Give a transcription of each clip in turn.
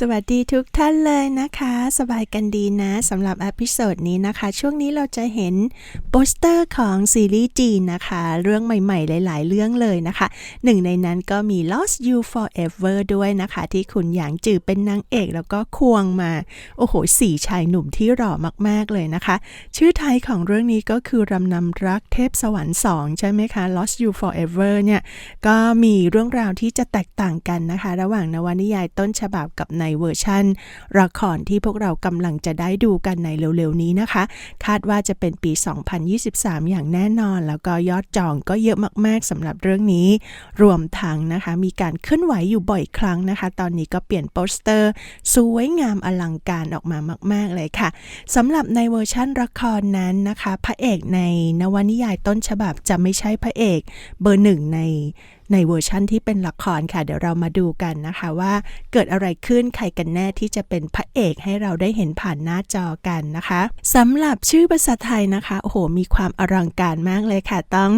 สวัสดีทุกท่านเลยนะคะ สบายกันดีนะสำหรับอพิโซดนี้นะคะ ช่วงนี้เราจะเห็นโปสเตอร์ของซีรีส์จีนนะคะ เรื่องใหม่ๆ หลาย ๆ เรื่องเลยนะคะ หนึ่งในนั้นก็มี Lost You Forever ด้วยนะคะ ที่คุณหยางจือเป็นนางเอกแล้วก็ควงมา โอ้โหสี่ชายหนุ่มที่หล่อมากๆเลยนะคะ ชื่อไทยของเรื่องนี้ก็คือรำนำรักเทพสวรรค์2ใช่ไหมคะ Lost You Forever เนี่ยก็มีเรื่องราวที่จะแตกต่างกันนะคะ ระหว่างนวนิยายต้นฉบับกับในในเวอร์ชั่นละครที่พวกเรากำลังจะได้ดูกันในเร็วๆนี้นะคะ คาดว่าจะเป็นปี 2023 อย่างแน่นอน แล้วก็ยอดจองก็เยอะมากๆสำหรับเรื่องนี้ รวมทั้งนะคะ มีการเคลื่อนไหวอยู่บ่อยครั้งนะคะ ตอนนี้ก็เปลี่ยนโปสเตอร์สวยงามอลังการออกมามาก ๆ เลยค่ะสำหรับในเวอร์ชั่นละครนั้นนะคะ พระเอกในนวนิยายต้นฉบับจะไม่ใช่พระเอกเบอร์หนึ่งใน ในเวอร์ชั่นที่เป็นละครค่ะ เดี๋ยวเรามาดูกันนะคะว่าเกิดอะไรขึ้นใครกันแน่ที่จะเป็นพระเอกให้เราได้เห็นผ่านหน้าจอกันนะคะสำหรับชื่อภาษาไทยนะคะ โอ้โห มีความอลังการมากเลยค่ะ ต้อง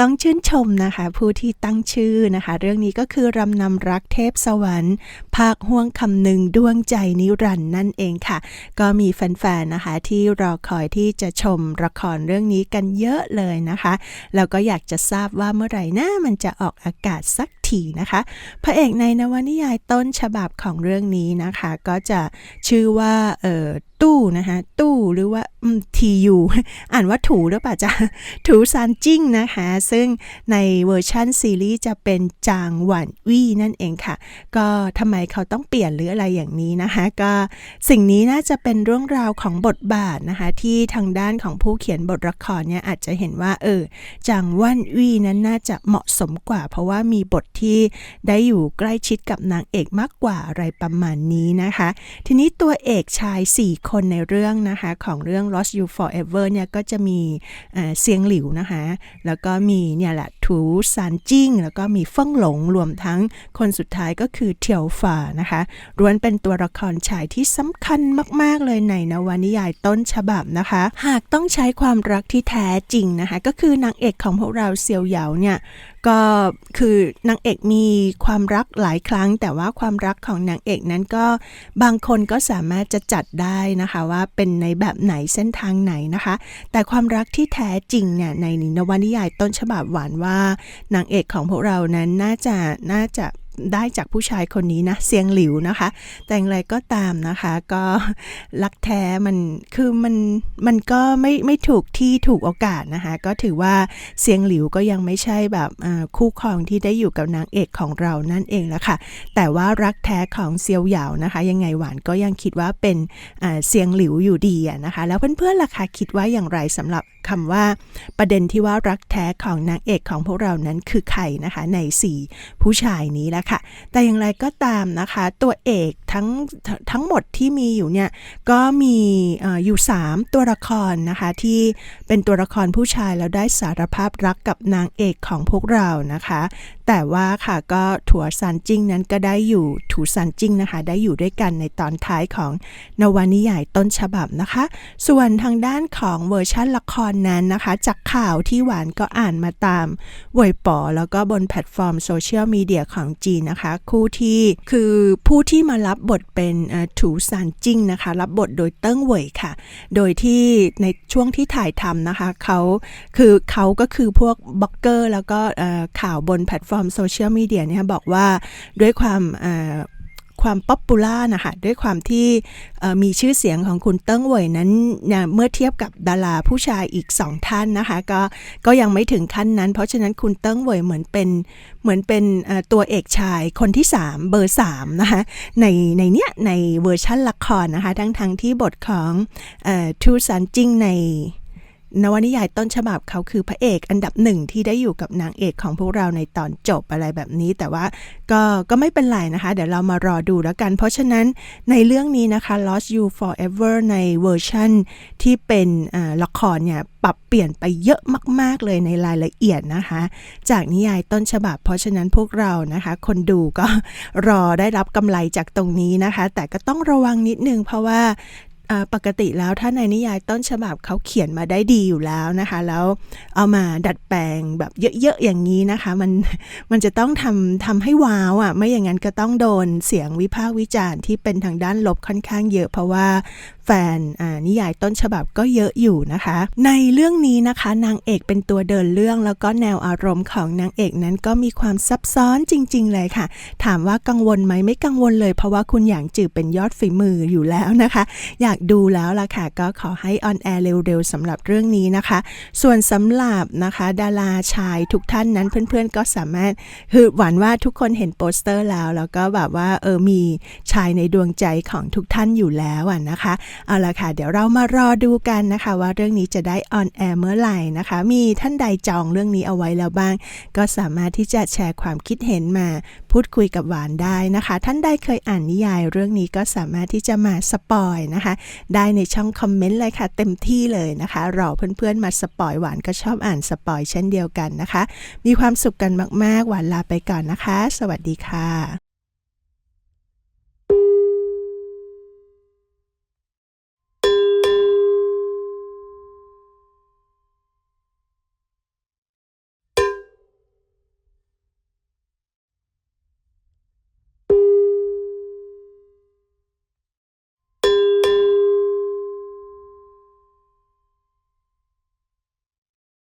ต้องชื่นชมนะคะ ผู้ที่ตั้งชื่อนะคะ เรื่องนี้ก็คือรำนำรักเทพสวรรค์ ภาคห่วงคำหนึ่งดวงใจนิรันด์นั่นเองค่ะ ก็มีแฟนๆนะคะ ที่รอคอยที่จะชมละครเรื่องนี้กันเยอะเลยนะคะ แล้วก็อยากจะทราบว่าเมื่อไหร่น้ามันจะออกอากาศสัก ทีนะคะ พระเอกในนวนิยายต้นฉบับของเรื่องนี้นะคะ ก็จะชื่อว่าเอ่อตู้นะคะตู้หรือว่าทียูอ่านว่าถูหรือเปล่าจ๊ะถูซานจิ้งนะคะ ซึ่งในเวอร์ชั่นซีรีส์จะเป็นจางหวันวี่นั่นเองค่ะ ก็ทำไมเขาต้องเปลี่ยนหรืออะไรอย่างนี้นะคะ ก็สิ่งนี้น่าจะเป็นเรื่องราวของบทบาทนะคะ ที่ทางด้านของผู้เขียนบทละครเนี่ยอาจจะเห็นว่าเออจางหวันวี่นั้นน่าจะเหมาะสมกว่า เพราะว่ามีบทที่ได้อยู่ใกล้ชิดกับนางเอกมากกว่าอะไรประมาณนี้นะคะ ทีนี้ตัวเอกชาย 4 คนในเรื่องนะคะของเรื่อง Lost You Forever เนี่ยก็จะมีเซียงหลิวนะคะ แล้วก็มีเนี่ยแหละ ถูซานจิ้ง แล้วก็มีเฟิ่งหลงรวมทั้งคนสุดท้ายก็คือเทียวฝ่านะคะล้วนเป็นตัวละครชายที่สำคัญมาก ๆ เลยในนวนิยายต้นฉบับนะคะ หากต้องใช้ความรักที่แท้จริงนะคะ ก็คือนางเอกของพวกเราเซียวเหยาเนี่ยก็คือนางเอกมีความรักหลายครั้ง แต่ว่าความรักของนางเอกนั้นก็บางคนก็สามารถจะจัดได้นะคะว่าเป็นในแบบไหนเส้นทางไหนนะคะ แต่ความรักที่แท้จริงเนี่ยในนวนิยายต้นฉบับหวานว่านางเอกของพวกเรานั้นน่าจะน่าจะได้จากผู้ชายคนนี้นะเซียงหลิวนะคะ แต่อย่างไรก็ตามนะคะก็รักแท้มันคือมันมันก็ไม่ไม่ถูกที่ถูกโอกาสนะคะ ก็ถือว่าเซียงหลิวก็ยังไม่ใช่แบบคู่ครองที่ได้อยู่กับนางเอกของเรานั่นเองละค่ะ แต่ว่ารักแท้ของเซียวเหยานะคะ ยังไงหวานก็ยังคิดว่าเป็นเซียงหลิวอยู่ดีนะคะ แล้วเพื่อนๆล่ะคะคิดว่าอย่างไรสำหรับ คำว่า ประเด็นที่ว่ารักแท้ของนางเอกของพวกเรานั้นคือใครนะคะใน 4 ผู้ชายนี้ละค่ะ แต่อย่างไรก็ตามนะคะ ตัวเอกทั้งทั้งหมดที่มีอยู่เนี่ยก็มีอยู่ 3 ตัวละครนะคะที่เป็นตัวละครผู้ชายแล้วได้สารภาพรักกับนางเอกของพวกเรานะคะ แต่ว่าค่ะก็ถัวซันจิ้งนั้นก็ได้อยู่ถูซันจิ้งนะคะ ได้อยู่ด้วยกันในตอนท้ายของนวนิยายต้นฉบับนะคะ ส่วนทางด้านของเวอร์ชันละครนั้นนะคะ จากข่าวที่หวานก็อ่านมาตามเวยป๋อแล้วก็บนแพลตฟอร์มโซเชียลมีเดียของจีนนะคะ คู่ที่คือผู้ที่มารับบทเป็นถูซันจิ้งนะคะ รับบทโดยเติ้งเว่ยค่ะ โดยที่ในช่วงที่ถ่ายทำนะคะเขาคือเขาก็คือพวกบล็อกเกอร์ แล้วก็ข่าวบนแพลตฟอร์มโซเชียลมีเดียเนี่ยบอกว่าด้วยความ ความป๊อปปูล่านะคะด้วยความที่มีชื่อเสียงของคุณเติ้งเว่ยนั้นเมื่อเทียบกับดาราผู้ชายอีกสองท่านนะคะ ก็ก็ยังไม่ถึงขั้นนั้น เพราะฉะนั้นคุณเติ้งเว่ยเหมือนเป็นเหมือนเป็นตัวเอกชายคนที่ 3 เบอร์3นะคะในในเนี้ยในเวอร์ชั่นละครนะคะ ทั้งทั้งที่บทของทูซันจิงใน นวนิยายต้นฉบับเขาคือพระเอกอันดับหนึ่งที่ได้อยู่กับนางเอกของพวกเราในตอนจบอะไรแบบนี้ แต่ว่าก็ก็ไม่เป็นไรนะคะ เดี๋ยวเรามารอดูแล้วกัน เพราะฉะนั้นในเรื่องนี้นะคะ Lost You Forever ในเวอร์ชั่นที่เป็นละครเนี่ยปรับเปลี่ยนไปเยอะมาก ๆ เลยในรายละเอียดนะคะ จากนิยายต้นฉบับ เพราะฉะนั้นพวกเรานะคะ คนดูก็รอได้รับกำไรจากตรงนี้นะคะ แต่ก็ต้องระวังนิดนึงเพราะว่า ปกติแล้วถ้าในนิยายต้นฉบับเขาเขียนมาได้ดีอยู่แล้วนะคะ แล้วเอามาดัดแปลงแบบเยอะๆอย่างนี้นะคะ มันมันจะต้องทำทำให้ว้าวอะไม่อย่างนั้นก็ต้องโดนเสียงวิพากษ์วิจารณ์ที่เป็นทางด้านลบค่อนข้างเยอะ เพราะว่า แฟนอ่านิยายต้นฉบับก็เยอะอยู่นะคะ ในเรื่องนี้นะคะนางเอกเป็นตัวเดินเรื่องแล้วก็แนวอารมณ์ของนางเอกนั้นก็มีความซับซ้อนจริง ๆ เลยค่ะ ถามว่ากังวลไหมไม่กังวลเลย เพราะว่าคุณหยางจือเป็นยอดฝีมืออยู่แล้วนะคะ อยากดูแล้วล่ะค่ะ ก็ขอให้ออนแอร์เร็วๆสำหรับเรื่องนี้นะคะ ส่วนสำหรับนะคะ ดาราชายทุกท่านนั้นเพื่อนๆก็สามารถคือหวังว่าทุกคนเห็นโปสเตอร์แล้ว แล้วก็แบบว่าเออมีชายในดวงใจของทุกท่านอยู่แล้วอะนะคะเอาละค่ะ เดี๋ยวเรามารอดูกันนะคะ ว่าเรื่องนี้จะได้ออนแอร์เมื่อไหร่นะคะ มีท่านใดจองเรื่องนี้เอาไว้แล้วบ้าง ก็สามารถที่จะแชร์ความคิดเห็นมา พูดคุยกับหวานได้นะคะ ท่านใดเคยอ่านนิยายเรื่องนี้ก็สามารถที่จะมาสปอยนะคะ ได้ในช่องคอมเมนต์เลยค่ะ เต็มที่เลยนะคะรอเพื่อนๆมาสปอยหวานก็ชอบอ่านสปอยเช่นเดียวกันนะคะ มีความสุขกันมากๆ หวานลาไปก่อนนะคะ สวัสดีค่ะ